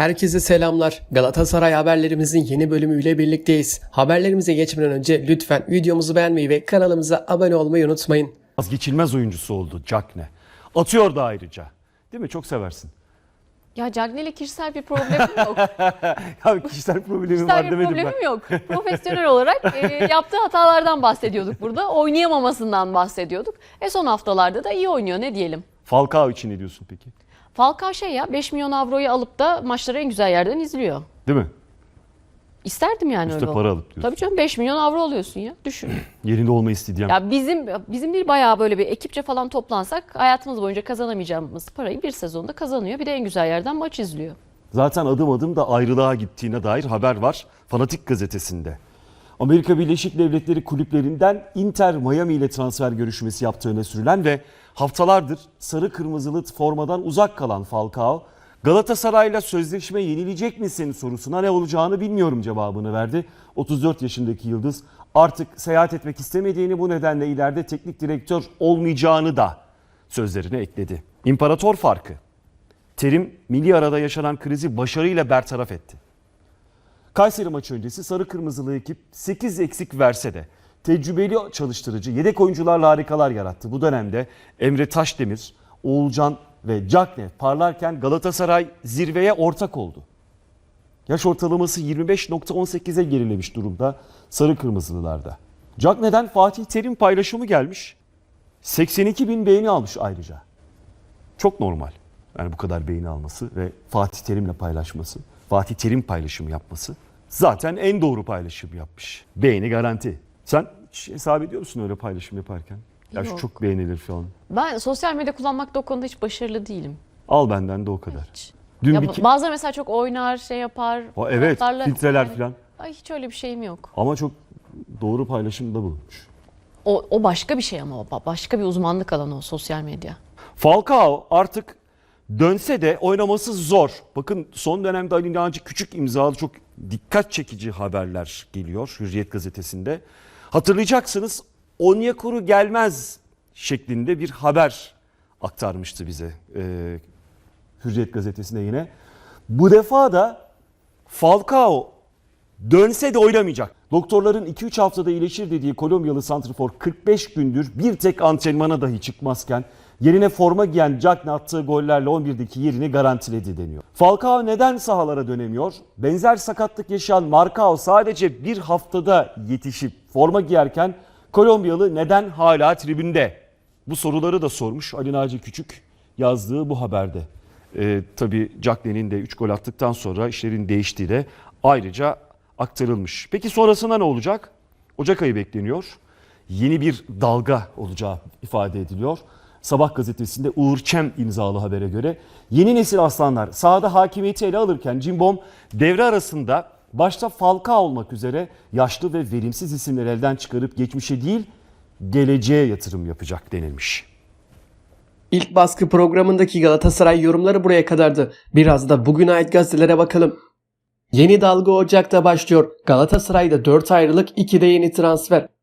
Herkese selamlar. Galatasaray haberlerimizin yeni bölümüyle birlikteyiz. Haberlerimize geçmeden önce lütfen videomuzu beğenmeyi ve kanalımıza abone olmayı unutmayın. Vazgeçilmez oyuncusu oldu Cagne. Atıyor da ayrıca. Değil mi? Çok seversin. Ya Cagney'le kişisel bir problemim yok. Ya kişisel problemim var kişisel bir demedim ben. problemim yok. Profesyonel olarak e, yaptığı hatalardan bahsediyorduk burada. Oynayamamasından bahsediyorduk. E son haftalarda da iyi oynuyor ne diyelim. Falcao için ne diyorsun peki? Falcao şey ya 5 milyon avroyu alıp da maçları en güzel yerden izliyor. Değil mi? İsterdim yani Üste öyle. para alıp diyorsun. Tabii canım 5 milyon avro alıyorsun ya. Düşün. Yerinde olmayı isteyeceğim. ya bizim bizim değil bayağı böyle bir ekipçe falan toplansak hayatımız boyunca kazanamayacağımız parayı bir sezonda kazanıyor. Bir de en güzel yerden maç izliyor. Zaten adım adım da ayrılığa gittiğine dair haber var Fanatik gazetesinde. Amerika Birleşik Devletleri kulüplerinden Inter Miami ile transfer görüşmesi yaptığı öne sürülen ve haftalardır sarı kırmızılı formadan uzak kalan Falcao, Galatasaray'la sözleşme yenilecek misin sorusuna ne olacağını bilmiyorum cevabını verdi. 34 yaşındaki Yıldız artık seyahat etmek istemediğini bu nedenle ileride teknik direktör olmayacağını da sözlerine ekledi. İmparator farkı. Terim milli arada yaşanan krizi başarıyla bertaraf etti. Kayseri maçı öncesi sarı kırmızılı ekip 8 eksik verse de tecrübeli çalıştırıcı yedek oyuncularla harikalar yarattı. Bu dönemde Emre Taşdemir, Oğulcan ve Cagne parlarken Galatasaray zirveye ortak oldu. Yaş ortalaması 25.18'e gerilemiş durumda sarı kırmızılılarda. Cagne'den Fatih Terim paylaşımı gelmiş. 82 bin beğeni almış ayrıca. Çok normal. Yani bu kadar beğeni alması ve Fatih Terim'le paylaşması, Fatih Terim paylaşımı yapması zaten en doğru paylaşım yapmış. Beğeni garanti. Sen hiç hesap ediyor musun öyle paylaşım yaparken? Ya şu Yok. çok beğenilir falan. Ben sosyal medya kullanmakta o konuda hiç başarılı değilim. Al benden de o kadar. Hiç. Dün Ya bir ki- Bazıları mesela çok oynar, şey yapar. O, evet, taraftarla- filtreler falan. Ay hiç öyle bir şeyim yok. Ama çok doğru paylaşım da bulmuş. O, o başka bir şey ama ba- başka bir uzmanlık alanı o sosyal medya. Falcao artık dönse de oynaması zor. Bakın son dönemde Ali Naci küçük imzalı çok dikkat çekici haberler geliyor Hürriyet gazetesinde. Hatırlayacaksınız Onyekuru gelmez şeklinde bir haber aktarmıştı bize e, Hürriyet gazetesinde yine. Bu defa da Falcao dönse de oynamayacak. Doktorların 2-3 haftada iyileşir dediği Kolombiyalı santrfor 45 gündür bir tek antrenmana dahi çıkmazken yerine forma giyen Cagne attığı gollerle 11'deki yerini garantiledi deniyor. Falcao neden sahalara dönemiyor? Benzer sakatlık yaşayan Marcao sadece bir haftada yetişip forma giyerken Kolombiyalı neden hala tribünde? Bu soruları da sormuş Ali Naci Küçük yazdığı bu haberde. Ee, tabii Cagney'in de 3 gol attıktan sonra işlerin değiştiği de ayrıca aktarılmış. Peki sonrasında ne olacak? Ocak ayı bekleniyor. Yeni bir dalga olacağı ifade ediliyor. Sabah gazetesinde Uğur Çem imzalı habere göre yeni nesil aslanlar sahada hakimiyeti ele alırken Cimbom devre arasında başta Falcao olmak üzere yaşlı ve verimsiz isimleri elden çıkarıp geçmişe değil geleceğe yatırım yapacak denilmiş. İlk baskı programındaki Galatasaray yorumları buraya kadardı. Biraz da bugüne ait gazetelere bakalım. Yeni dalga Ocak'ta başlıyor. Galatasaray'da 4 ayrılık 2 de yeni transfer.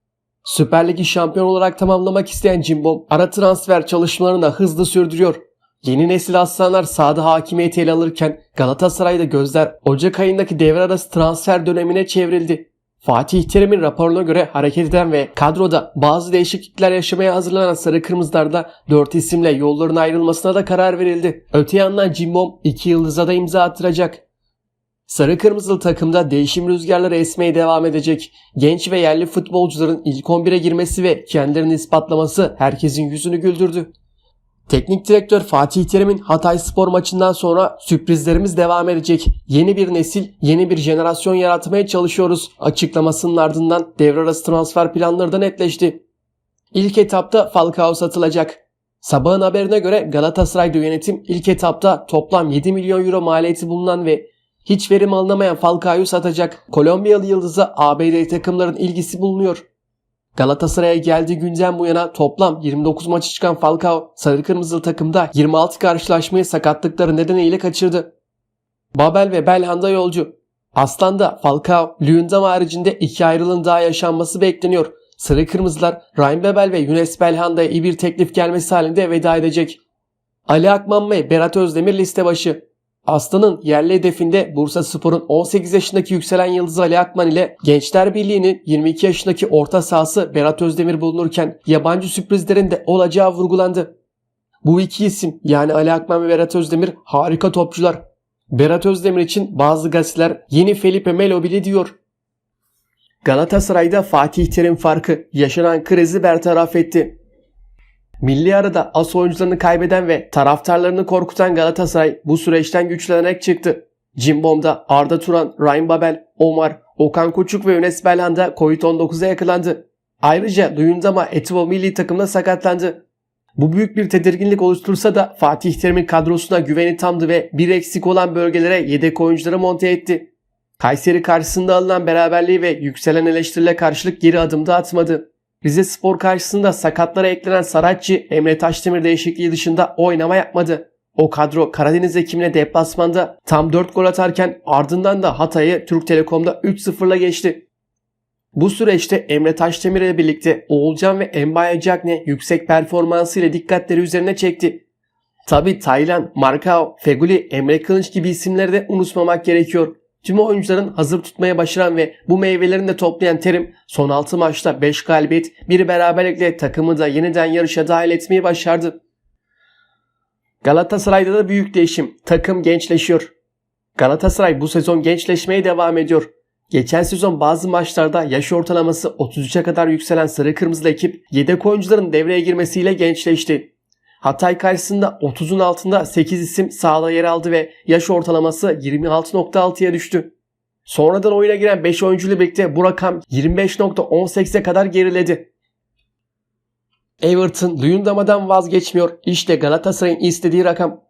Süper Ligi şampiyon olarak tamamlamak isteyen Cimbom ara transfer çalışmalarını da hızlı sürdürüyor. Yeni nesil aslanlar sahada hakimiyeti ele alırken Galatasaray'da gözler Ocak ayındaki devre arası transfer dönemine çevrildi. Fatih Terim'in raporuna göre hareket eden ve kadroda bazı değişiklikler yaşamaya hazırlanan Sarı Kırmızılar'da 4 isimle yolların ayrılmasına da karar verildi. Öte yandan Cimbom 2 yıldıza da imza attıracak. Sarı Kırmızılı takımda değişim rüzgarları esmeye devam edecek. Genç ve yerli futbolcuların ilk 11'e girmesi ve kendilerini ispatlaması herkesin yüzünü güldürdü. Teknik direktör Fatih Terim'in Hatay Spor maçından sonra sürprizlerimiz devam edecek. Yeni bir nesil, yeni bir jenerasyon yaratmaya çalışıyoruz açıklamasının ardından devre arası transfer planları da netleşti. İlk etapta Falcao satılacak. Sabahın haberine göre Galatasaray'da yönetim ilk etapta toplam 7 milyon euro maliyeti bulunan ve hiç verim alınamayan Falcao'yu satacak. Kolombiyalı yıldıza ABD takımların ilgisi bulunuyor. Galatasaray'a geldiği günden bu yana toplam 29 maçı çıkan Falcao sarı kırmızılı takımda 26 karşılaşmayı sakatlıkları nedeniyle kaçırdı. Babel ve Belhanda yolcu. Aslan'da Falcao, Luyendam haricinde iki ayrılığın daha yaşanması bekleniyor. Sarı Kırmızılar Ryan Babel ve Yunus Belhanda'ya iyi bir teklif gelmesi halinde veda edecek. Ali Akman ve Berat Özdemir liste başı. Aslan'ın yerli hedefinde Bursa Spor'un 18 yaşındaki yükselen yıldızı Ali Akman ile Gençler Birliği'nin 22 yaşındaki orta sahası Berat Özdemir bulunurken yabancı sürprizlerin de olacağı vurgulandı. Bu iki isim yani Ali Akman ve Berat Özdemir harika topçular. Berat Özdemir için bazı gazeteler yeni Felipe Melo bile diyor. Galatasaray'da Fatih Terim farkı yaşanan krizi bertaraf etti. Milli arada as oyuncularını kaybeden ve taraftarlarını korkutan Galatasaray bu süreçten güçlenerek çıktı. Cimbom'da Arda Turan, Ryan Babel, Omar, Okan Koçuk ve Enes Belhanda Covid-19'a yakalandı. Ayrıca Luyendama Etivo milli takımda sakatlandı. Bu büyük bir tedirginlik oluştursa da Fatih Terim'in kadrosuna güveni tamdı ve bir eksik olan bölgelere yedek oyuncuları monte etti. Kayseri karşısında alınan beraberliği ve yükselen eleştirile karşılık geri adım da atmadı. Rize Spor karşısında sakatlara eklenen Saratçı Emre Taşdemir değişikliği dışında oynama yapmadı. O kadro Karadeniz ekimine deplasmanda tam 4 gol atarken ardından da Hatay'ı Türk Telekom'da 3-0'la geçti. Bu süreçte Emre Taşdemir ile birlikte Oğulcan ve Embaye Cagne yüksek performansıyla dikkatleri üzerine çekti. Tabi Taylan, Markao, Feguli, Emre Kılınç gibi isimleri de unutmamak gerekiyor. Tüm oyuncuların hazır tutmaya başaran ve bu meyvelerini de toplayan Terim son 6 maçta 5 galibiyet, bir beraberlikle takımı da yeniden yarışa dahil etmeyi başardı. Galatasaray'da da büyük değişim. Takım gençleşiyor. Galatasaray bu sezon gençleşmeye devam ediyor. Geçen sezon bazı maçlarda yaş ortalaması 33'e kadar yükselen sarı kırmızılı ekip yedek oyuncuların devreye girmesiyle gençleşti. Hatay karşısında 30'un altında 8 isim sahada yer aldı ve yaş ortalaması 26.6'ya düştü. Sonradan oyuna giren 5 oyuncuyla birlikte bu rakam 25.18'e kadar geriledi. Everton Luyendama'dan vazgeçmiyor. İşte Galatasaray'ın istediği rakam.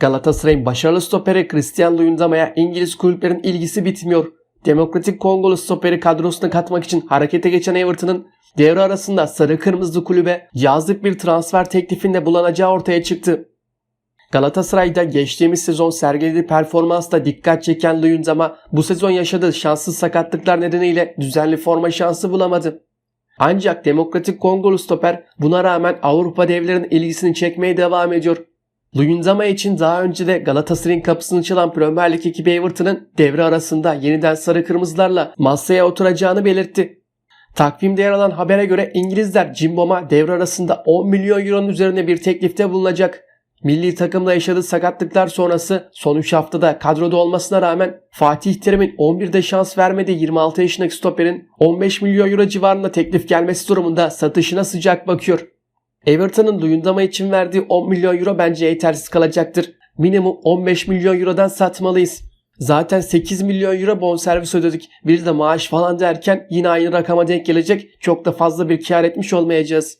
Galatasaray'ın başarılı stoperi Christian Luyendama'ya İngiliz kulüplerin ilgisi bitmiyor. Demokratik Kongolu stoperi kadrosuna katmak için harekete geçen Everton'ın devre arasında sarı kırmızı kulübe yazlık bir transfer teklifinde bulanacağı ortaya çıktı. Galatasaray'da geçtiğimiz sezon sergilediği performansla dikkat çeken Luyendama bu sezon yaşadığı şanssız sakatlıklar nedeniyle düzenli forma şansı bulamadı. Ancak Demokratik Kongolu stoper buna rağmen Avrupa devlerinin ilgisini çekmeye devam ediyor. Luyendama için daha önce de Galatasaray'ın kapısını çalan Premier Lig ekibi Everton'ın devre arasında yeniden sarı kırmızılarla masaya oturacağını belirtti. Takvimde yer alan habere göre İngilizler Cimbom'a devre arasında 10 milyon euronun üzerinde bir teklifte bulunacak. Milli takımda yaşadığı sakatlıklar sonrası son 3 haftada kadroda olmasına rağmen Fatih Terim'in 11'de şans vermediği 26 yaşındaki stoperin 15 milyon euro civarında teklif gelmesi durumunda satışına sıcak bakıyor. Everton'ın Luyendama için verdiği 10 milyon euro bence yetersiz kalacaktır. Minimum 15 milyon eurodan satmalıyız. Zaten 8 milyon euro bonservis ödedik. Bir de maaş falan derken yine aynı rakama denk gelecek. Çok da fazla bir kar etmiş olmayacağız.